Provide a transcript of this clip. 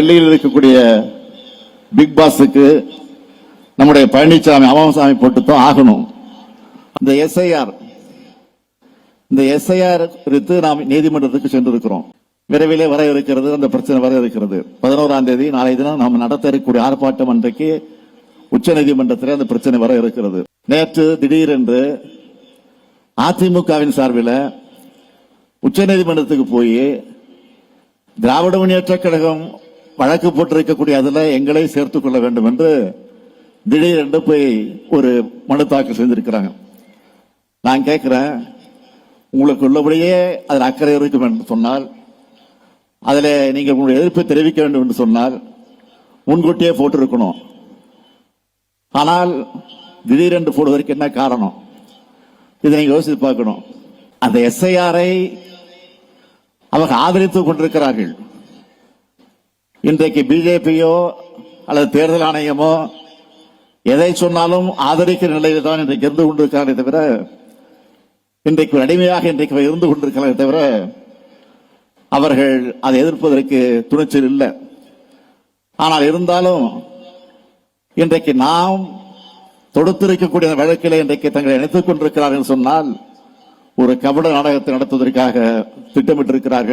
டெல்லியில் இருக்கக்கூடிய பிக் பாஸுக்கு நம்முடைய பழனிசாமி அமாமசாமி போட்டுத்தான் ஆகணும். இந்த எஸ்ஐஆர் இந்த எஸ்ஐஆர் குறித்து நாம் நீதிமன்றத்துக்கு சென்றிருக்கிறோம். விரைவிலே வர இருக்கிறது அந்த பிரச்சனை வர இருக்கிறது. பதினோராம் தேதி நாளை தினம் நாம் நடத்த இருக்கக்கூடிய ஆர்ப்பாட்டம் அன்றைக்கு உச்ச நீதிமன்றத்தில் அந்த பிரச்சனை வர இருக்கிறது. நேற்று திடீரென்று அதிமுகவின் சார்பில் உச்ச நீதிமன்றத்துக்கு போய் திராவிட முன்னேற்ற கழகம் வழக்கு போட்டிருக்கக்கூடிய அதில் எங்களை சேர்த்துக் கொள்ள வேண்டும் என்று திடீரென்று போய் ஒரு மனு தாக்கல் செய்திருக்கிறாங்க. நான் கேட்குறேன் உங்களுக்கு உள்ளபடியே அதில் அக்கறை இருக்கும் என்று சொன்னால் அதில் நீங்கள் உங்களுடைய எதிர்ப்பை தெரிவிக்க வேண்டும் என்று சொன்னால் முன்கூட்டியே போட்டிருக்கணும். ஆனால் திடீரென்று போடுவதற்கு என்ன காரணம்? இதை நீங்கள் யோசித்து பார்க்கணும். அந்த எஸ்ஐஆரை அவர்கள் ஆதரித்துக் கொண்டிருக்கிறார்கள். இன்றைக்கு பிஜேபியோ அல்லது தேர்தல் ஆணையமோ எதை சொன்னாலும் ஆதரிக்கிற நிலையில் தான் இன்றைக்கு இருந்து கொண்டிருக்கிறாரே தவிர இன்றைக்கு ஒரு அடிமையாக இன்றைக்கு இருந்து கொண்டிருக்கிறாரே தவிர அவர்கள் அதை எதிர்ப்பதற்கு துணிச்சல் இல்லை. ஆனால் இருந்தாலும் இன்றைக்கு நாம் தொடுத்திருக்கக்கூடிய வழக்கில் இன்றைக்கு தங்களை இணைத்துக் கொண்டிருக்கிறார்கள் சொன்னால் ஒரு கபட நாடகத்தை நடத்துவதற்காக திட்டமிட்டிருக்கிறார்கள்.